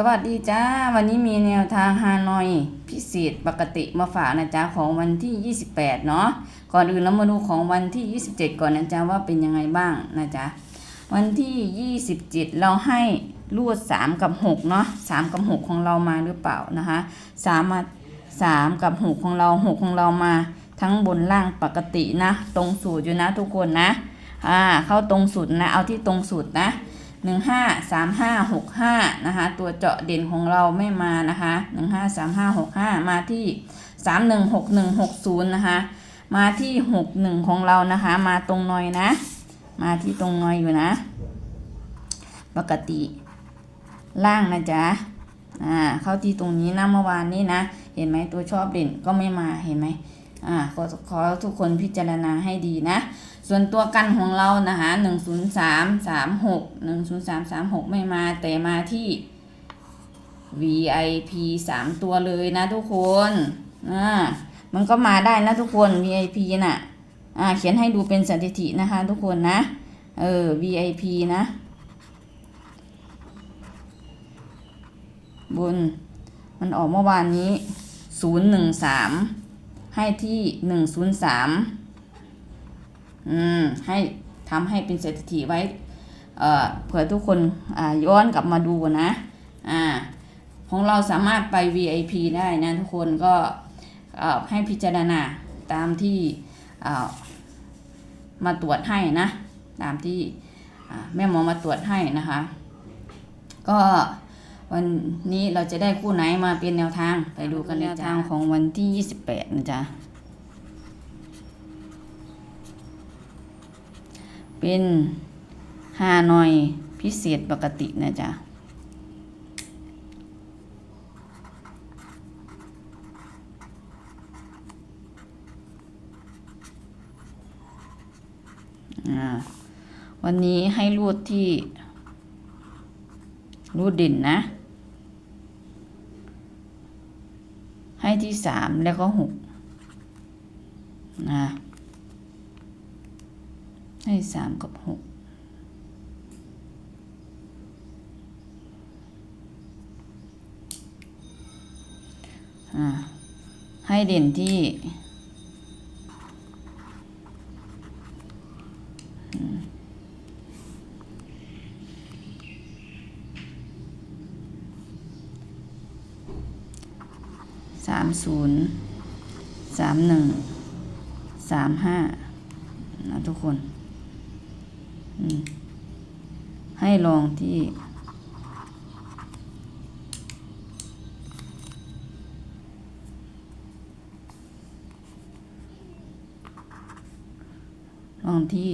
สวัสดีจ้า วันนี้มีแนวทางฮานอย พิเศษปกติมาฝากนะจ๊ะของวันที่ 28 เนาะก่อนอื่นเรามาดูของวันที่ 27 ก่อนนะจ๊ะว่าเป็นยังไงบ้างนะจ๊ะวันที่ 27 เราให้รูด 3 กับ 6 เนาะ3 กับ 6 ของเรามาหรือเปล่านะคะ3มา3กับ 6 ของเรา 6 ของเรามาทั้งบนล่างปกตินะ ตรงสูตรอยู่นะทุกคนนะอ่าเข้าตรงสูตรนะ เอาที่ตรงสูตรนะ หนึ่งห้าสามห้าหกห้านะคะ ตัวเจาะเด่นของเราไม่มานะคะหนึ่งห้าสามห้าหกห้ามาที่สามหนึ่งหกหนึ่งหกศูนย์นะคะ มาที่หกหนึ่งของเรานะคะ มาตรงหน่อยนะ มาที่ตรงหน่อยอยู่นะ ปกติ ล่างนะจ๊ะอ่าเข้าที่ตรงนี้นะเมื่อวานนี้นะ เห็นไหมตัวชอบเด่นก็ไม่มาเห็นไหมอ่าขอขอทุกคนพิจารณาให้ดีนะ ส่วนตัวกันของเรานะคะหนึ่งศูนย์สามสามหกหนึ่งศูนย์สามสามหกไม่มาแต่มาที่ VIP สามตัวเลยนะทุกคนอ่ามันก็มาได้นะทุกคน VIP น่ะอ่าเขียนให้ดูเป็นสถิตินะคะทุกคนนะ เออ VIP นะบนมันออกเมื่อวานนี้ศูนย์หนึ่งสามให้ที่หนึ่งศูนย์สาม อืมให้ทำให้เป็นสถิติไว้เอ่อเผื่อทุกคนอ่าย้อนกลับมาดูนะอ่าของเราสามารถไป VIP ได้นะทุกคนก็เอ่อให้พิจารณาตามที่เอ่อมาตรวจให้นะ ตามที่อ่าแม่หมอมาตรวจให้นะคะ ก็วันนี้เราจะได้คู่ไหนมาเป็นแนวทางไปดูกันแนวทางของวันที่ 28นะจ๊ะ เป็นฮานอยพิเศษปกตินะจ๊ะวันนี้ให้รูดที่รูดด่นนะ ให้ที่สามแล้วก็หกนะ ให้สามกับหกอ่าให้เด่นที่สามศูนย์สามหนึ่งสามห้านะทุกคน ให้ลองที่ ลองที่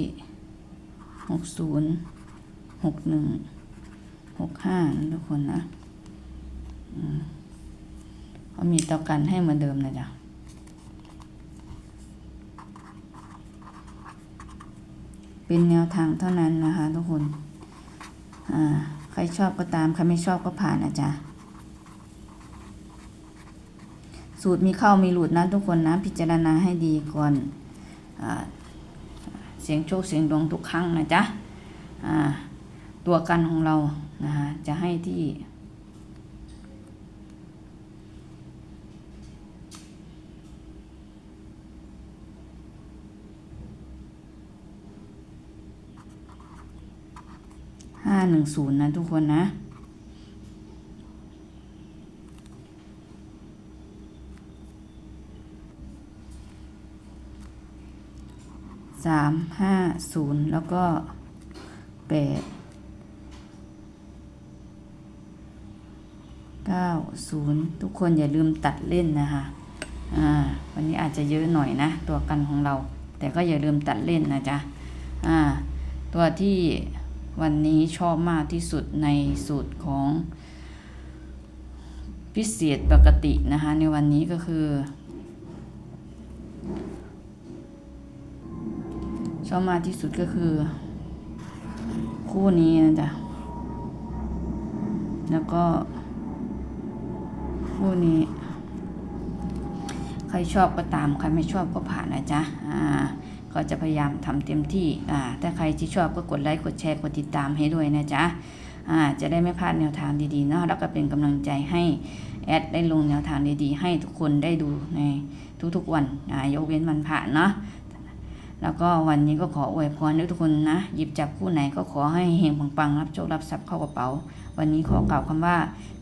หกศูนย์หกหนึ่งหกห้านะทุกคนนะเขามีเตากันให้เหมือนเดิมนะจ๊ะ เป็นแนวทางเท่านั้นนะคะทุกคนอ่าใครชอบก็ตามใครไม่ชอบก็ผ่านนะจ๊ะสูตรมีเข้ามีหลุดนะทุกคนนะพิจารณาให้ดีก่อนอเสียงโชคเสียงดวงทุกครั้งนะจ๊ะตัวกันของเรานะคะจะให้ที่ ห้าหนึ่งศูนย์นะทุกคนนะ สามห้าศูนย์แล้วก็แปดเก้าศูนย์ทุกคนอย่าลืมตัดเล่นนะคะ อ่า วันนี้อาจจะเยอะหน่อยนะ ตัวกันของเรา แต่ก็อย่าลืมตัดเล่นนะจ๊ะ อ่า ตัวที่ วันนี้ชอบมากที่สุดในสูตรของพิเศษปกตินะคะ ในวันนี้ก็คือชอบมากที่สุดก็คือ คู่นี้นะจ๊ะ แล้วก็ คู่นี้ ใครชอบก็ตาม ใครไม่ชอบก็ผ่านนะจ๊ะ อ่า ก็จะพยายามทำเต็มที่อ่าถ้าใครที่ชอบก็กดไลค์กดแชร์กดติดตามให้ด้วยนะจ๊ะอ่าจะได้ไม่พลาดแนวทางดีๆเนาะแล้วก็เป็นกำลังใจให้แอดได้ลงแนวทางดีๆ ให้ทุกคนได้ดูในทุกๆวันอ่ายกเว้นวันพระเนาะแล้วก็วันนี้ก็ขออวยพรให้ทุกคนนะ หยิบจับคู่ไหนก็ขอให้เฮงปังๆรับโชครับทรัพย์เข้ากระเป๋า วันนี้ขอกล่าวคำว่า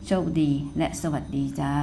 โชคดีและสวัสดีจ้า